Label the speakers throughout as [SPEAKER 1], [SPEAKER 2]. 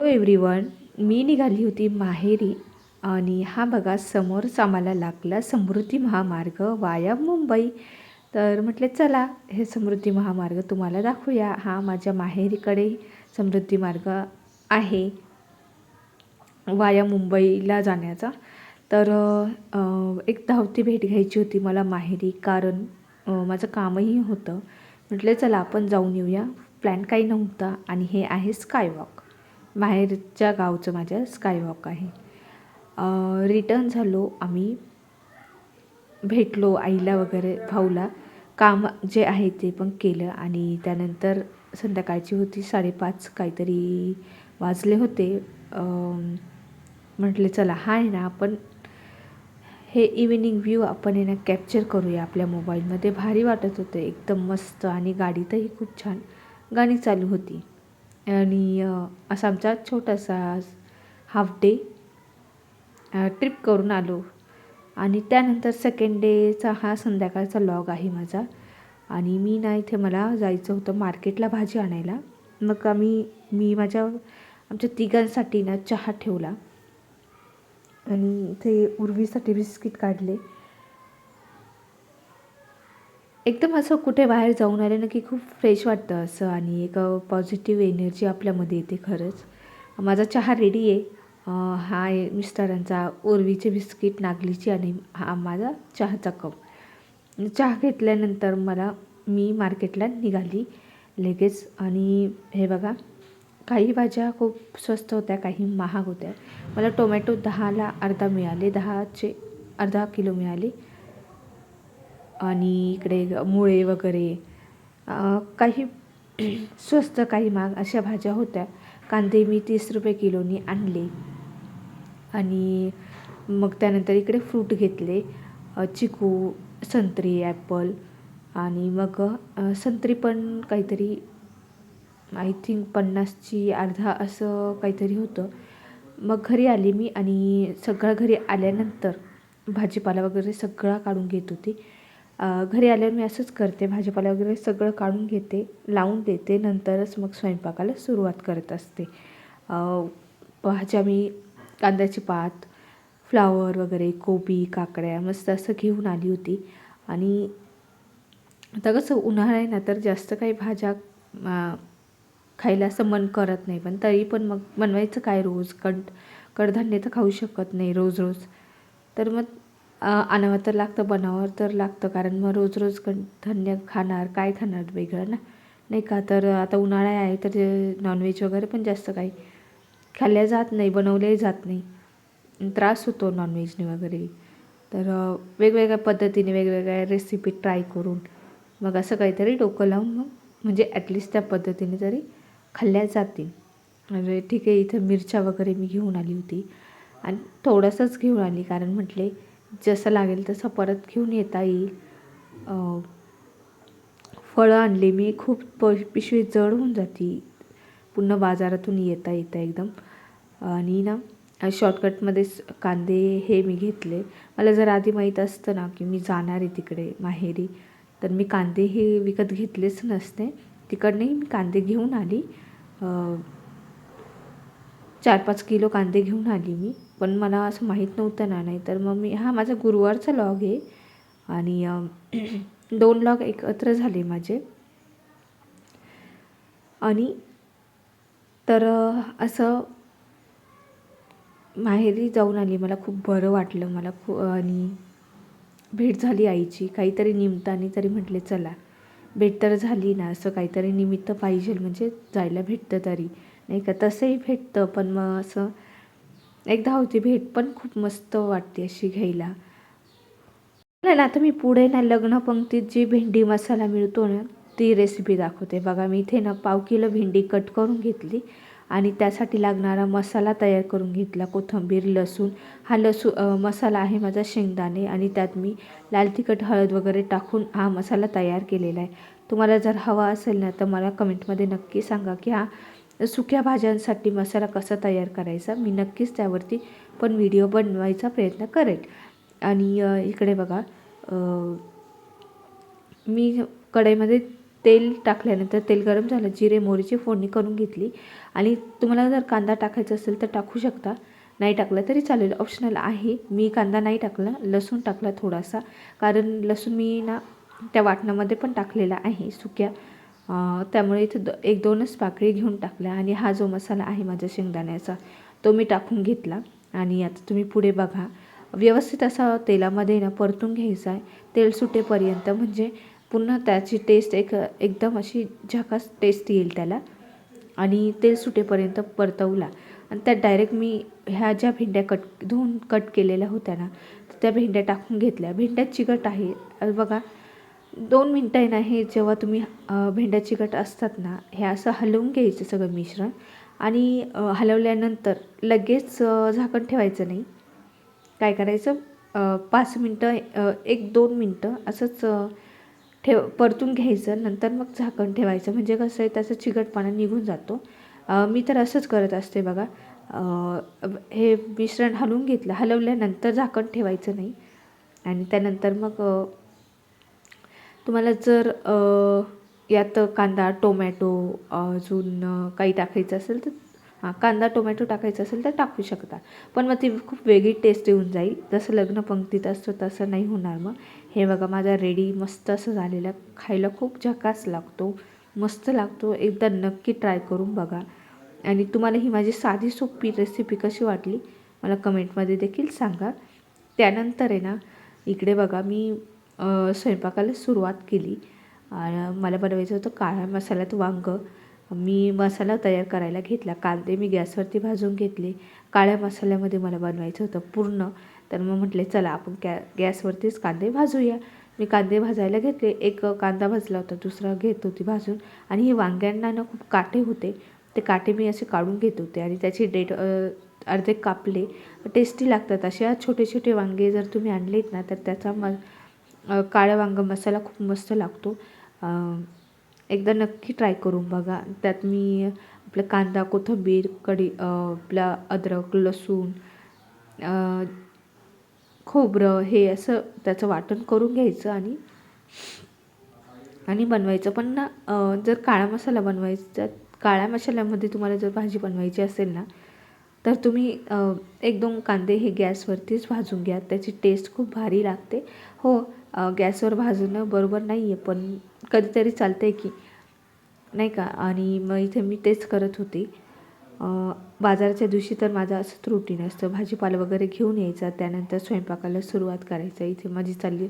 [SPEAKER 1] Hello everyone मी निघाली होती माहेरी आणि हा बघा समोरच आम्हाला लागला समृद्धी महामार्ग वाया मुंबई. तर म्हटले चला हे समृद्धी महामार्ग तुम्हाला दाखवूया. हा माझ्या माहेरीकडे समृद्धी मार्ग आहे वाया मुंबईला जाण्याचा. तर एक धावती भेट घ्यायची होती मला माहेरी कारण माझं कामही होतं. म्हटलं चला आपण जाऊन येऊया. प्लॅन काही नव्हता आणि हे आहे स्कायवॉक बाहेरच्या गावचं माझ्या स्कायवॉक आहे. रिटर्न झालो आम्ही भेटलो आईला वगैरे भाऊला. काम जे आहे ते पण केलं आणि त्यानंतर संध्याकाळची होती साडेपाच काहीतरी वाजले होते. म्हटले चला हा आहे ना आपण हे इव्हिनिंग व्ह्यू आपण आहे ना कॅप्चर करूया आपल्या मोबाईलमध्ये भारी वाटत होतं एकदम मस्त आणि गाडीतही खूप छान गाणी चालू होती. आणि असा आमचा छोटासा हाफ डे ट्रिप करून आलो. आणि त्यानंतर सेकंड डेचा हा संध्याकाळचा लॉग आहे माझा. आणि मी ना इथे मला जायचं होतं मार्केटला भाजी आणायला. मग आम्ही मी माझ्या आमच्या तिघांसाठी ना चहा ठेवला. आणि इथे उर्वीसाठी बिस्किट काढले. एकदम असं कुठे बाहेर जाऊन आले ना की खूप फ्रेश वाटतं असं आणि एक पॉझिटिव्ह एनर्जी आपल्यामध्ये येते खरंच. माझा चहा रेडी आहे. हा आहे मिस्टरांचा उर्वीचे बिस्किट नागलीची आणि हा माझा चहाचा कप. चहा घेतल्यानंतर मला मी मार्केटला निघाली लगेच आणि हे बघा काही भाज्या खूप स्वस्त होत्या काही महाग होत्या. मला टोमॅटो दहाला अर्धा मिळाले दहाचे अर्धा किलो मिळाले. आणि इकडे मुळे वगैरे काही स्वस्त काही महाग अशा भाज्या होत्या. कांदे मी तीस रुपये किलोनी आणले. आणि मग त्यानंतर इकडे फ्रूट घेतले. चिकू संत्री ॲपल आणि मग संत्री पण काहीतरी आय थिंक पन्नासची अर्धा असं काहीतरी होतं. मग घरी आली मी आणि सगळं घरी आल्यानंतर भाजीपाला वगैरे सगळा काढून घेत होती. घरी आल्यावर मी असंच करते. भाजीपाला वगैरे सगळं काढून घेते लावून देते. नंतरच मग स्वयंपाकाला सुरुवात करत असते. भाज्या मी कांद्याची पात फ्लावर वगैरे कोबी काकड्या मस्त असं घेऊन आली होती. आणि आता कसं उन्हाळा आहे ना तर जास्त काही भाज्या खायला असं मन करत नाही. पण तरी पण मग बनवायचं काय रोज? कड कडधान्य तर खाऊ शकत नाही रोज रोज. तर मग आणावं तर लागतं बनावं तर लागतं कारण मग रोज रोज कडधान्य खाणार काय खाणार वेगळं ना? नाही का? तर आता उन्हाळा आहे तर नॉनव्हेज वगैरे पण जास्त काही खाल्ल्या जात नाही बनवल्याही जात नाही. त्रास होतो नॉनव्हेजने वगैरे. तर वेगवेगळ्या पद्धतीने वेगवेगळ्या रेसिपी ट्राय करून मग असं काहीतरी डोकं लावून मग म्हणजे ॲटलिस्ट त्या पद्धतीने तरी खाल्ल्या जातील. म्हणजे ठीक आहे इथं मिरच्या वगैरे मी घेऊन आली होती. आणि थोडंसंच घेऊन आली कारण म्हटले जसं लागेल तसं परत घेऊन येता येईल. फळं आणली मी खूप प पिशवी जड होऊन जाती. पुन्हा बाजारातून येता येता एकदम. आणि ना शॉर्टकटमध्येच कांदे हे मी घेतले. मला जर आधी माहीत असतं ना की मी जाणार आहे तिकडे माहेरी तर मी कांदे हे विकत घेतलेच नसते. तिकडनंही मी कांदे घेऊन आली. चार पाच किलो कांदे घेऊन आली मी. पण मला असं माहीत नव्हतं ना नाही तर मग मी हा माझा गुरुवारचा लॉग आहे. आणि दोन लॉग एकत्र झाले माझे. आणि तर असं माहेरी जाऊन आली. मला खूप बरं वाटलं. मला खू आणि भेट झाली आईची. काहीतरी निमित्ताने तरी म्हटले चला भेट तर झाली ना. असं काहीतरी निमित्त पाहिजे म्हणजे जायला भेटतं तरी. नाही का? तसंही भेटतं पण मग असं एकदा होती भेट पण खूप मस्त वाटते अशी घ्यायला. नाही ना आता मी पुढे ना लग्न पंक्तीत जी भेंडी मसाला मिळतो ना ती रेसिपी दाखवते. बघा मी इथे ना पाव किलो भेंडी कट करून घेतली आणि त्यासाठी लागणारा मसाला तयार करून घेतला कोथिंबीर लसूण. हा लसू मसाला आहे माझा शेंगदाणे आणि त्यात मी लाल तिखट हळद वगैरे टाकून हा मसाला तयार केलेला आहे. तुम्हाला जर हवा असेल ना तर मला कमेंटमध्ये नक्की सांगा की हा सुक्या भाज्यांसाठी मसाला कसा तयार करायचा मी नक्कीच त्यावरती पण व्हिडिओ बनवायचा प्रयत्न करेल. आणि इकडे बघा मी कढईमध्ये तेल टाकल्यानंतर तेल गरम झालं जिरे मोहरीची फोडणी करून घेतली. आणि तुम्हाला जर कांदा टाकायचा असेल तर टाकू शकता. नाही टाकलं तरी चालेल. ऑप्शनल आहे. मी कांदा नाही टाकला. लसूण टाकला थोडासा. कारण लसूण मी ना त्या वाटणामध्ये पण टाकलेला आहे सुक्या त्यामुळे इथे द एक दोनच पाकळी घेऊन टाकल्या आणि हा जो मसाला आहे माझ्या शेंगदाण्याचा तो मी टाकून घेतला. आणि आता तुम्ही पुढे बघा. व्यवस्थित असा तेलामध्ये ना परतून घ्यायचा आहे. तेल सुटेपर्यंत म्हणजे पुन्हा त्याची टेस्ट एक एकदम अशी झकास टेस्ट येईल त्याला. आणि तेल सुटेपर्यंत परतवला. आणि त्यात डायरेक्ट मी ह्या ज्या भेंड्या कट धुवून कट केलेल्या होत्या ना त्या भेंड्या टाकून घेतल्या. भेंड्या चिकट आहे. बघा. दोन मिनटं आहे हे जेव्हा तुम्ही भेंड्याची भेंड्या चिकट असतात ना हे असं हलवून घ्यायचं सगळं मिश्रण आणि हलवल्यानंतर लगेच झाकण ठेवायचं नाही. काय करायचं? पाच मिनटं एक दोन मिनटं असंच ठेव परतून घ्यायचं नंतर मग झाकण ठेवायचं. म्हणजे कसं आहे त्याचा चिकटपणा निघून जातो. मी तर असंच करत असते बघा. हे मिश्रण हलवून घेतलं हलवल्यानंतर झाकण ठेवायचं नाही. आणि त्यानंतर मग तुम्हाला जर यात कांदा टोमॅटो अजून काही टाकायचं असेल तर हां कांदा टोमॅटो टाकायचं असेल तर टाकू शकता. पण मग ती खूप वेगळी टेस्ट येऊन जाईल. जसं लग्न पंक्तीत असतं तसं नाही होणार मग. हे बघा माझा रेडी मस्त असं झालेलं. आहे. खायला खूप झकास लागतो. मस्त लागतो. एकदा नक्की ट्राय करून बघा. आणि तुम्हाला ही माझी साधी सोपी रेसिपी कशी वाटली मला कमेंटमध्ये देखील सांगा. त्यानंतर आहे ना इकडे बघा मी स्वयंपाकाला सुरुवात केली. आणि मला बनवायचं होतं काळ्या मसाल्यात वांगं. मी मसाला तयार करायला घेतला. कांदे मी गॅसवरती भाजून घेतले. काळ्या मसाल्यामध्ये मला बनवायचं होतं पूर्ण. तर मग म्हटले चला आपण गॅ गॅसवरतीच कांदे भाजूया. मी कांदे भाजायला घेतले. एक कांदा भाजला होता दुसरा घेत होती भाजून. आणि हे वांग्यांना ना खूप काटे होते. ते काटे मी असे काढून घेत होते. आणि त्याची डेट अर्धे कापले. टेस्टी लागतात. अशा छोटे छोटे वांगे जर तुम्ही आणलेत ना तर त्याचा म काळा वांगं मसाला खूप मस्त लागतो. एकदा नक्की ट्राय करून बघा. त्यात मी आपलं कांदा कोथिंबीर कढी आपला अद्रक लसूण खोबरं हे असं त्याचं वाटण करून घ्यायचं आणि आणि बनवायचं. पण ना जर काळा मसाला बनवायचा काळ्या मसाल्यामध्ये तुम्हाला जर भाजी बनवायची असेल ना तर तुम्ही एक दोन कांदे हे गॅसवरतीच भाजून घ्या. त्याची टेस्ट खूप भारी लागते. हो गॅसवर भाजणं बरोबर नाही आहे पण कधीतरी चालतं आहे की नाही का? आणि मग इथे मी तेच करत होते. बाजाराच्या दिवशी तर माझं असंच रुटीन असतं. भाजीपाला वगैरे घेऊन यायचा त्यानंतर स्वयंपाकाला सुरुवात करायचं. इथे माझी चालली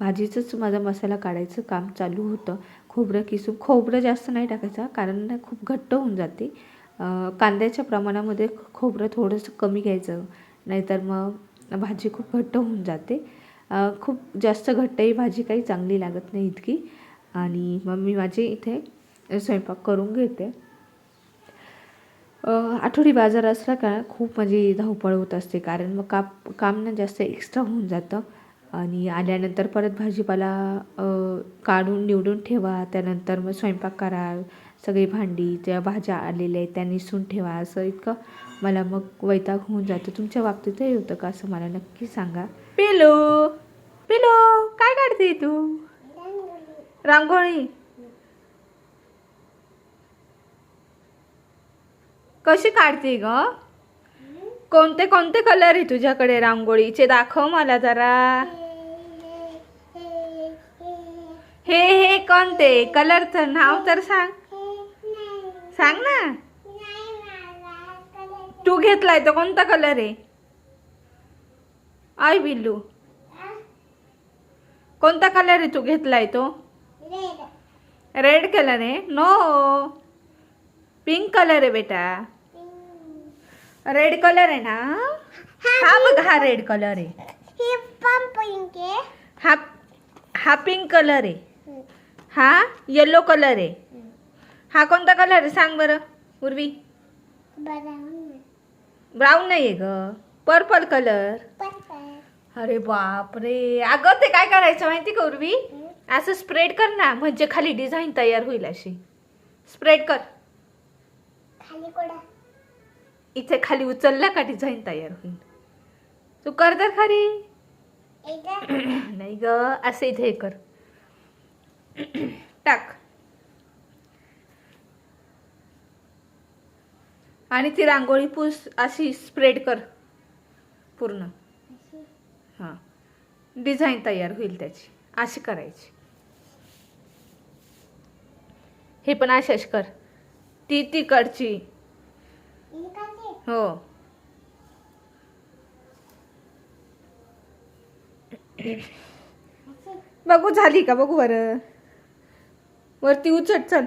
[SPEAKER 1] भाजीचंच माझा मसाला काढायचं काम चालू होतं. खोबरं किसून खोबरं जास्त नाही टाकायचं कारण खूप घट्ट होऊन जाते. कांद्याच्या प्रमाणामध्ये खोबरं थोडंसं कमी घ्यायचं नाहीतर मग भाजी खूप घट्ट होऊन जाते. खूप जास्त घट्टही भाजी काही चांगली लागत नाही इतकी. आणि मग मी माझे इथे स्वयंपाक करून घेते. आठवडी बाजार असला का खूप माझी धावपळ होत असते. कारण मग काप काम ना जास्त एक्स्ट्रा होऊन जातं. आणि आल्यानंतर परत भाजीपाला काढून निवडून ठेवा. त्यानंतर मग स्वयंपाक करा. सगळी भांडी ज्या भाज्या आलेल्या आहेत त्या निसून ठेवा. असं इतकं मला मग वैताग होऊन जातं. तुमच्या बाबतीतही होतं का असं मला नक्की सांगा. पेलो पेलो काय काढते तू? रांगोळी. कशी काढते ग? कोणते कोणते कलर आहे तुझ्याकडे रांगोळीचे? दाखव मला जरा. हे हे कोणते? कलरचं नाव तर सांग. सांग ना. तू घेतलाय तो कोणता कलर आहे? आय बिल्लू. कोणता कलर आहे तू घेतलाय तो? रेड कलर आहे? नो पिंक कलर आहे बेटा. रेड कलर आहे ना? हा बघ हा रेड कलर आहे. हा हा पिंक कलर आहे. हा येलो कलर आहे. हा कोणता कलर आहे? सांग बरं उर्वी. ब्राऊन नाही आहे ग. पर्पल कलर अरे बापरे. अगं ते काय करायचं माहिती का उर्वी? असं स्प्रेड कर ना म्हणजे खाली डिझाईन तयार होईल अशी. स्प्रेड कर. इथे खाली उचलला का डिझाईन तयार होईल? तू कर तर खरी. नाही ग असं इथे हे कर. टाक. आणि ती रांगोळी पूस अशी स्प्रेड कर. पूर्ण. हां. डिझाईन तयार होईल त्याची. अशी करायची. हे पण अशाच कर. ती तिकडची. हो. बघू झाली का? बघू बरं. वरती उचट चल.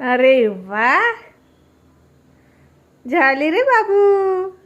[SPEAKER 1] अरे वा. झाली रे बाबू.